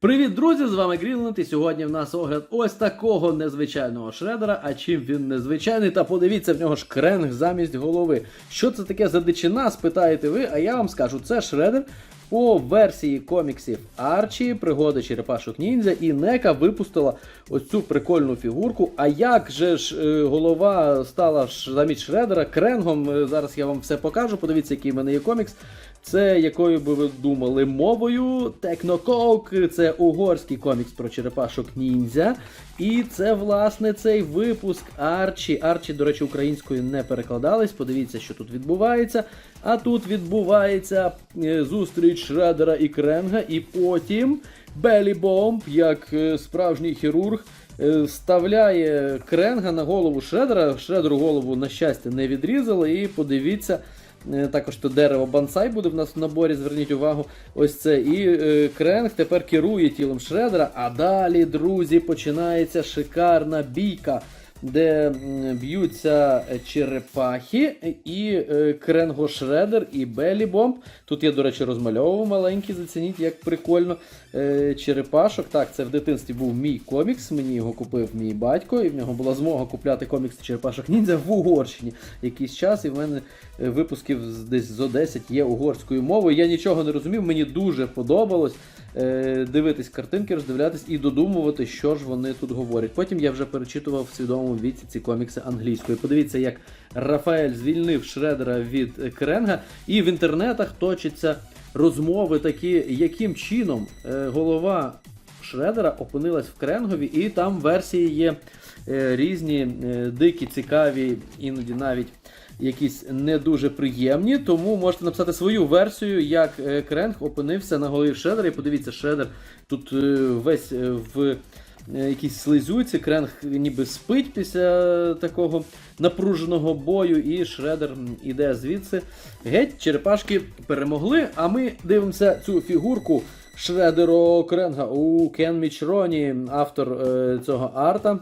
Привіт, друзі! З вами Грінленд, і сьогодні в нас огляд ось такого незвичайного шредера. А чим він незвичайний? Та подивіться, в нього ж кренг замість голови. Що це таке за дичина, спитаєте ви, а я вам скажу, це шредер по версії коміксів Арчі, пригоди черепашок ніндзя, і Нека випустила ось цю прикольну фігурку. А як же ж е, голова стала замість шредера кренгом? Е, Зараз я вам все покажу. Подивіться, який в мене є комікс. Це якою би ви думали мовою? Технокоук, це угорський комікс про черепашок ніндзя. І це, власне, цей випуск Арчі. Арчі, до речі, українською не перекладались. Подивіться, що тут відбувається. А тут відбувається е, зустріч Шредера і Кренга, і потім Белі Бомб, як е, справжній хірург, е, вставляє Кренга на голову Шредера. Шредеру голову, на щастя, не відрізали. І подивіться. Також то дерево бонсай буде в нас в наборі, зверніть увагу. Ось це. І Кренг тепер керує тілом Шредера. А далі, друзі, починається шикарна бійка, де б'ються черепахи і е, Кренго Шредер і Белі Бомб. Тут я, до речі, розмальовував маленький, зацініть, як прикольно. Е, черепашок. Так, це в дитинстві був мій комікс. Мені його купив мій батько, і в нього була змога купляти комікси черепашок ніндзя в Угорщині якийсь час. І в мене е, випусків десь зо 10 є угорською мовою. Я нічого не розумів, мені дуже подобалось е, дивитись картинки, роздивлятись і додумувати, що ж вони тут говорять. Потім я вже перечитував в свідомому віці ці комікси англійською. Подивіться, як Рафаель звільнив Шредера від е, Кренга, і в інтернетах точаться розмови такі, яким чином е, голова Шредера опинилась в Кренгові, і там версії є е, різні, е, дикі, цікаві, іноді навіть якісь не дуже приємні. Тому можете написати свою версію, як е, Кренг опинився на голові Шредера. І подивіться, Шредер тут весь в якійсь слизюці, Кренг ніби спить після такого напруженого бою, і Шредер іде звідси. Геть, черепашки перемогли, а ми дивимося цю фігурку Шредеро Кренга у Кен Мічроні, автор е, цього арта.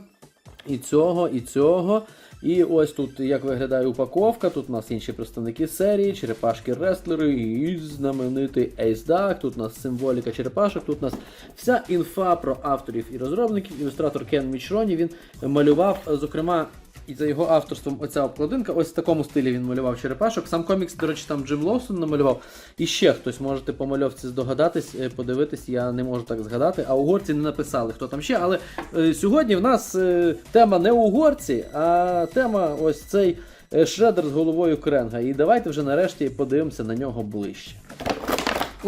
І цього, і цього. І ось тут як виглядає упаковка. Тут у нас інші представники серії, черепашки-рестлери і знаменитий Duck. Тут у нас символіка черепашок. Тут у нас вся інфа про авторів і розробників. Ілюстратор Кен Мічроні він малював, зокрема. І за його авторством оця обкладинка, ось в такому стилі він малював черепашок. Сам комікс, до речі, там Джим Лоусон намалював. І ще хтось можете по мальовці здогадатись, е, подивитись, я не можу так згадати. А угорці не написали, хто там ще. Але е, сьогодні в нас е, тема не угорці, а тема ось цей е, шредер з головою Кренга. І давайте вже нарешті подивимося на нього ближче.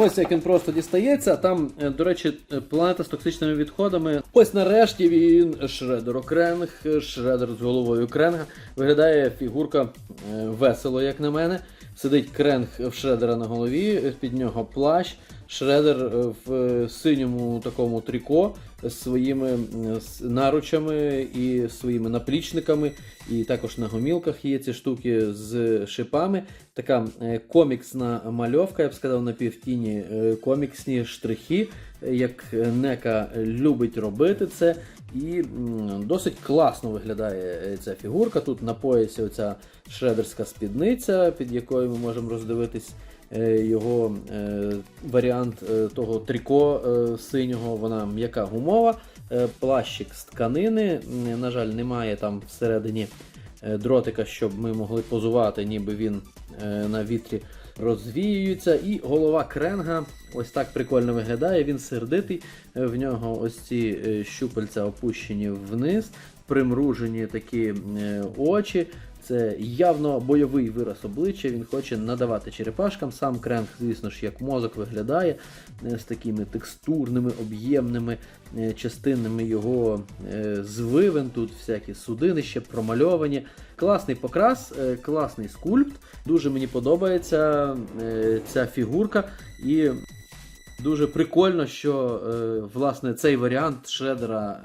Ось як він просто дістається. Там, е, до речі, е, планета з токсичними відходами. Ось нарешті він Шредер Кренг, Шредер з головою Кренга. Виглядає фігурка е, весело, як на мене. Сидить Кренг в Шредера на голові, під нього плащ. Шредер е, в е, синьому такому тріко з своїми наручами і своїми наплічниками. І також на гомілках є ці штуки з шипами. Така е, коміксна мальовка, я б сказав, на півтіні, коміксні штрихи, як Нека любить робити це. І досить класно виглядає ця фігурка. Тут на поясі оця шредерська спідниця, під якою ми можемо роздивитись е, його е, варіант е, того тріко синього. Вона м'яка гумова, плащик з тканини. На жаль, немає там всередині дротика, щоб ми могли позувати, ніби він на вітрі розвіюється. І голова кренга ось так прикольно виглядає. Він сердитий. В нього ось ці е, щупальця опущені вниз, примружені такі е, очі. Це явно бойовий вираз обличчя. Він хоче надавати черепашкам. Сам кренг, звісно ж, як мозок виглядає е, з такими текстурними, об'ємними частинами його звивин. Тут всякі судинища промальовані. Класний покрас, е, класний скульпт. Дуже мені подобається е, ця фігурка. І Дуже прикольно, що е, власне цей варіант Шредера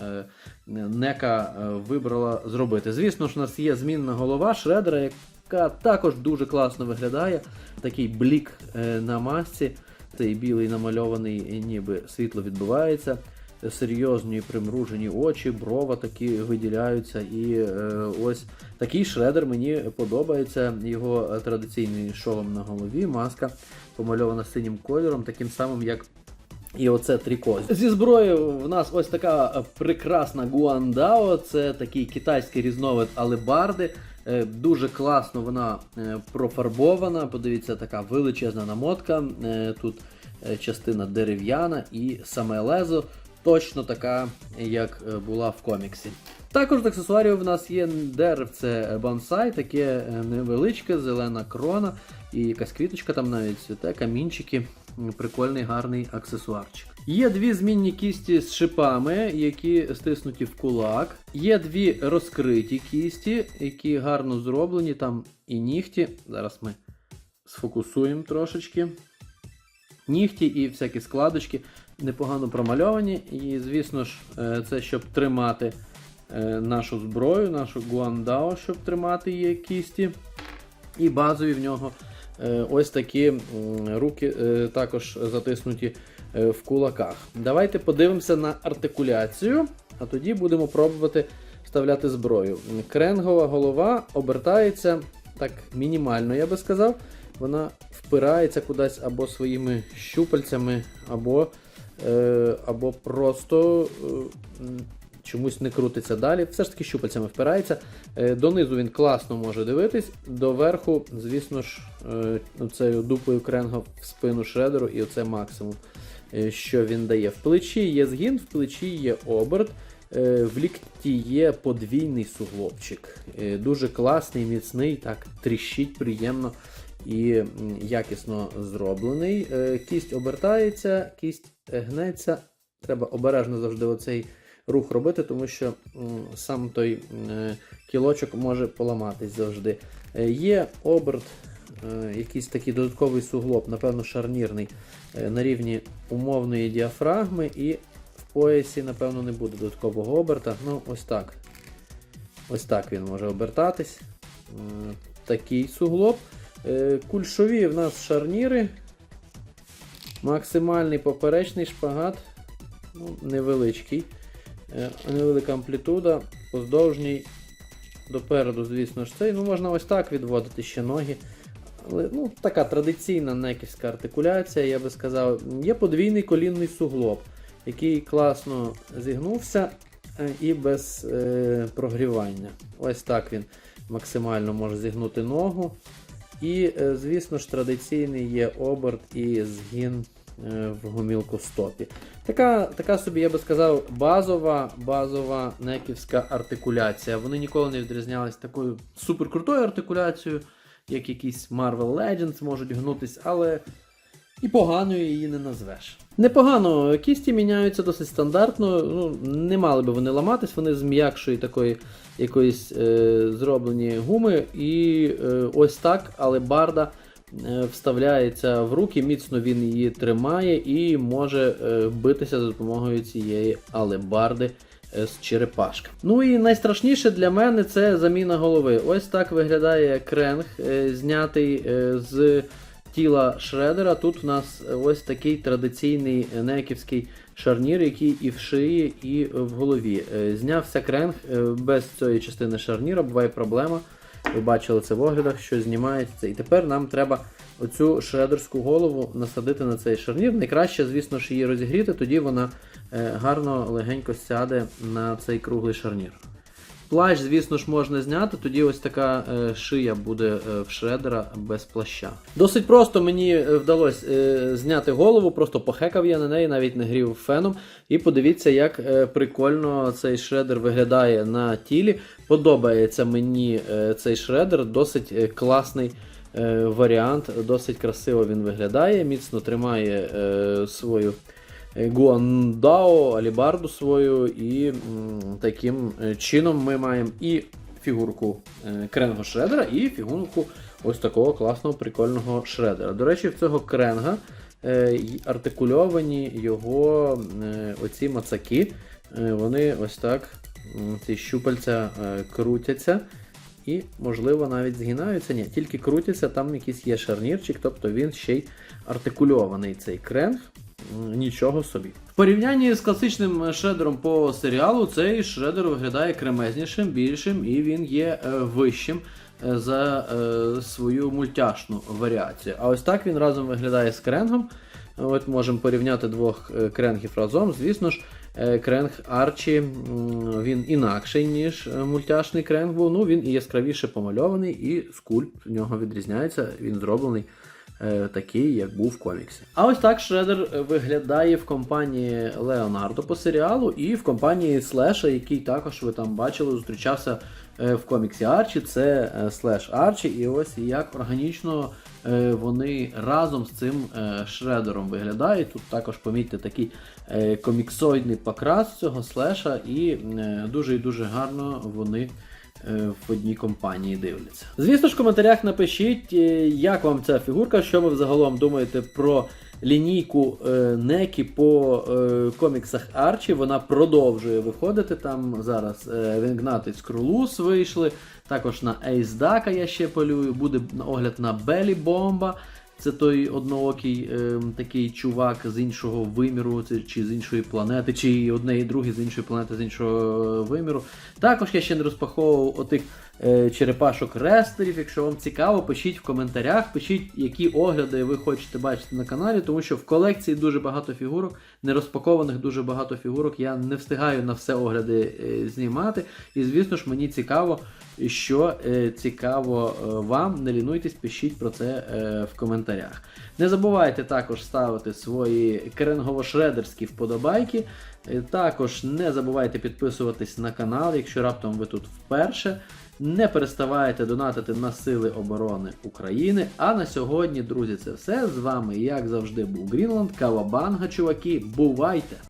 Нека вибрала зробити. Звісно ж, у нас є змінна голова Шредера, яка також дуже класно виглядає. Такий блік на масці. Цей білий намальований, ніби світло відбувається. Серйозні примружені очі, брова такі виділяються. І е, ось такий шредер мені подобається. Його е, традиційний шолом на голові, маска помальована синім кольором, таким самим, як І оце тріко. Зі зброї в нас ось така е, прекрасна Гуандао. Це такий китайський різновид алебарди. Дуже класно вона профарбована. Подивіться, така величезна намотка. Тут частина дерев'яна і саме лезо точно така, як е, була в коміксі. Також з аксесуарів в нас є деревце бонсай, таке е, невеличке, зелена крона і якась квіточка там навіть цвіте, камінчики. Прикольний гарний аксесуарчик. Є дві змінні кісті з шипами, які стиснуті в кулак. Є дві розкриті кісті, які гарно зроблені. Там і нігті. Зараз ми сфокусуємо трошечки. Нігті і всякі складочки непогано промальовані. І, звісно ж, е, це щоб тримати е, нашу зброю, нашу Гуандао, щоб тримати її кісті. І базові в нього е, ось такі руки також затиснуті в кулаках. Давайте подивимося на артикуляцію, а тоді будемо пробувати вставляти зброю. Кренгова голова обертається так мінімально, я би сказав. Вона впирається кудись або своїми щупальцями, або, або просто е, чомусь не крутиться далі. Все ж таки щупальцями впирається. Е, Донизу він класно може дивитись, доверху, звісно ж, е, цією дупою кренга в спину шредеру, і оце максимум, е, що він дає. В плечі є згін, в плечі є оберт. Е, В лікті є подвійний суглобчик. Е, Дуже класний, міцний, так тріщить приємно і якісно зроблений. Е, Кість обертається, кість е, гнеться. Треба обережно завжди оцей рух робити, тому що сам той е, кілочок може поламатись завжди. Є оберт, якийсь такий додатковий суглоб, напевно, шарнірний, на рівні умовної діафрагми, і в поясі, напевно, не буде додаткового оберта. Ну, ось так. Ось так він може обертатись. Такий суглоб. Е, Кульшові в нас шарніри. Максимальний поперечний шпагат. Ну, невеличкий. Е, Невелика амплітуда, поздовжній. Допереду, звісно ж, цей. Ну, можна ось так відводити ще ноги. Але ну, така традиційна неківська артикуляція, я би сказав. Є подвійний колінний суглоб, який класно зігнувся е, і без е, прогрівання. Ось так він максимально може зігнути ногу. І, е, звісно ж, традиційний є оберт і згін е, в гумілку стопі. Така, така собі, я би сказав, базова, базова неківська артикуляція. Вони ніколи не відрізнялись такою суперкрутою артикуляцією, як якісь Marvel Legends можуть гнутись, але і поганою її не назвеш. Непогано, кісті міняються досить стандартно. Ну, не мали би вони ламатись, вони з м'якшої такої якоїсь е, зроблені гуми. І е, ось так, але барда е, вставляється в руки, міцно він її тримає і може е, битися за допомогою цієї алебарди е, з черепашка. Ну і найстрашніше для мене це заміна голови. Ось так виглядає кренг, е, знятий е, з тіла шредера. Тут у нас ось такий традиційний неківський шарнір, який і в шиї, і в голові. Е, Знявся кренг е, без цієї частини шарніра, буває проблема. Ви бачили це в оглядах, що знімається. І тепер нам треба оцю шредерську голову насадити на цей шарнір. Найкраще, звісно ж, її розігріти, тоді вона е, гарно легенько сяде на цей круглий шарнір. Плащ, звісно ж, можна зняти, тоді ось така е, шия буде е, в шредера без плаща. Досить просто мені е, вдалося зняти голову, просто похекав я на неї, навіть не грів феном. І подивіться, як прикольно цей шредер виглядає на тілі. Подобається мені цей шредер, досить класний. Варіант, досить красиво він виглядає, міцно тримає е, свою Гуандао, алібарду свою, і таким е, чином ми маємо і фігурку е, Кренго Шредера, і фігурку ось такого класного прикольного шредера. До речі, в цього кренга е, артикульовані його е, оці мацаки. Е, вони ось так, ці щупальця е, крутяться. І, можливо, навіть згинаються. Ні, тільки крутяться, там якийсь є шарнірчик, тобто він ще й артикульований цей кренг. Нічого собі. В порівнянні з класичним шредером по серіалу, цей шредер виглядає кремезнішим, більшим і він є е, вищим е, за е, свою мультяшну варіацію. А ось так він разом виглядає з кренгом. От можемо порівняти двох кренгів разом. Звісно ж, кренг Арчі він інакший, ніж мультяшний кренг був. Ну, він і яскравіше помальований, і скульпт в нього відрізняється. Він зроблений такий, як був в коміксі. А ось так Шредер е, виглядає в компанії Леонардо по серіалу і в компанії Слеша, який також ви там бачили, зустрічався е, в коміксі Арчі. Це е, Слеш Арчі, і ось як органічно е, вони разом з цим е, шредером виглядають. Тут також помітьте такий е, коміксоїдний покрас цього слеша, і е, дуже і дуже гарно вони е, в одній компанії дивляться. Звісно ж, в коментарях напишіть, е, як вам ця фігурка, що ви взагалом думаєте про лінійку е, Некі по е, коміксах Арчі. Вона продовжує виходити. Там зараз е, Вінгнатець Крулус вийшли. Також на Ейсдака я ще полюю. Буде огляд на Белі Бомба. Це той одноокий е, такий чувак з іншого виміру, чи з іншої планети, чи одне і друге з іншої планети, з іншого е, виміру. Також я ще не розпаховував отих е, черепашок рестерів. Якщо вам цікаво, пишіть в коментарях, пишіть, які огляди ви хочете бачити на каналі, тому що в колекції дуже багато фігурок, не розпакованих дуже багато фігурок. Я не встигаю на все огляди е, знімати. І звісно ж, мені цікаво, що е, цікаво е, вам. Не лінуйтесь, пишіть про це в коментарях. Не забувайте також ставити свої керенгово-шредерські вподобайки. Також не забувайте підписуватись на канал, якщо раптом ви тут вперше. Не переставайте донатити на Сили оборони України. А на сьогодні, друзі, це все. З вами, як завжди, був Грінланд, Кавабанга, чуваки. Бувайте!